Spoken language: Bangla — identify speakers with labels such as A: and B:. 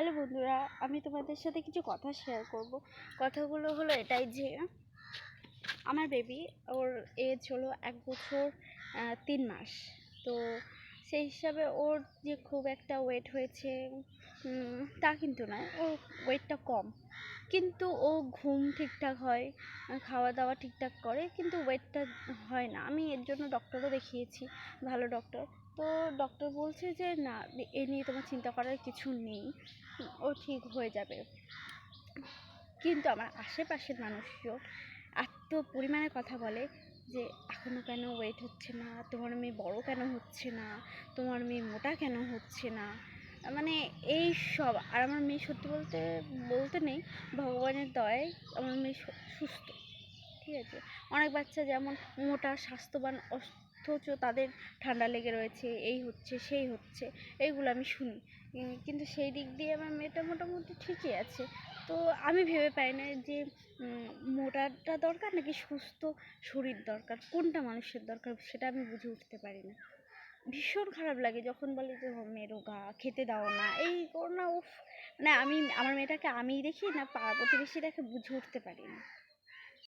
A: হ্যালো বন্ধুরা, আমি তোমাদের সাথে কিছু কথা শেয়ার করব। কথাগুলো হলো এটাই যে, আমার বেবি ওর এজ হলো এক বছর তিন মাস। তো সেই হিসাবে ওর যে খুব একটা ওয়েট হয়েছে তা কিন্তু নয়, ওর ওয়েটটা কম। কিন্তু ও ঘুম ঠিকঠাক হয় খাওয়া দাওয়া ঠিকঠাক করে, কিন্তু ওয়েটটা হয় না। আমি এর জন্য ডক্টরও দেখিয়েছি, ভালো ডক্টর তো ডক্টর বলছে যে, না, এ নিয়ে তোমার চিন্তা করার কিছু নেই। ও ঠিক হয়ে যাবে। কিন্তু আমার আশেপাশের মানুষজন এত পরিমাণে কথা বলে যে এখনও কেন ওয়েট হচ্ছে না? তোমার মেয়ে বড় কেন হচ্ছে না? তোমার মেয়ে মোটা কেন হচ্ছে না? মানে এই সব, আর আমার মেয়ে সত্যি বলতে বলতে নেই, ভগবানের দয়ায় আমার মেয়ে সুস্থ, ঠিক আছে? অনেক বাচ্চা যেমন মোটা, স্বাস্থ্যবান, অথচ তাদের ঠান্ডা লেগে রয়েছে, এই হচ্ছে, সেই হচ্ছে, এইগুলো আমি শুনি। কিন্তু সেই দিক দিয়ে আমার মেয়েটা মোটামুটি ঠিকই আছে। তো আমি ভেবে পাই না যে মোটাটা দরকার নাকি সুস্থ শরীর দরকার? কোনটা মানুষের দরকার? সেটা আমি বুঝে উঠতে পারি না। ভীষণ খারাপ লাগে যখন বলে যে মেয়ে রোগা খেতে দাও না। এই করো না, উফ। মানে আমি, আমার মেয়েটাকে আমি দেখি না পাড়া প্রতিবেশী দেখে বুঝে উঠতে পারি না।